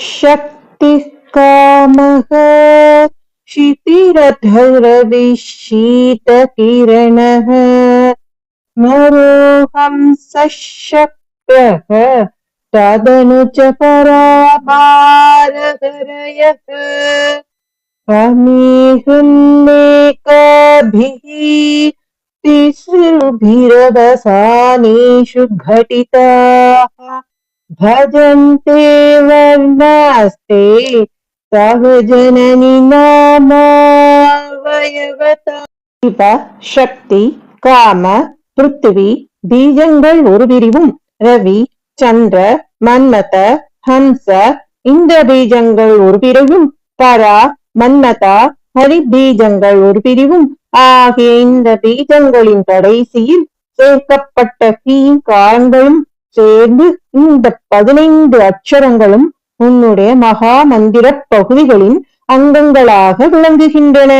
शक्ति काम नरोऽहं सशक्तः तदनु च पराभारहरयः। समीहन्नेकाभिः तिसृभिरवसानेषु घटिताः। भजन्ते वर्णास्ते तव जननि नामावयवता சிவ சக்தி காம பிருத்திவி பீஜங்கள் ஒரு பிரிவும் ரவி சந்திர மன்மத ஹம்ச இந்த பீஜங்கள் ஒரு பிரிவும் பரா மன்மதா ஹரி பீஜங்கள் ஒரு பிரிவும் ஆகிய இந்த பீஜங்களின் கடைசியில் சேர்க்கப்பட்ட காரங்களும் சேர்ந்து இந்த பதினைந்து அச்சரங்களும் உன்னுடைய மகா மந்திர பகுதிகளின் அங்கங்களாக விளங்குகின்றன.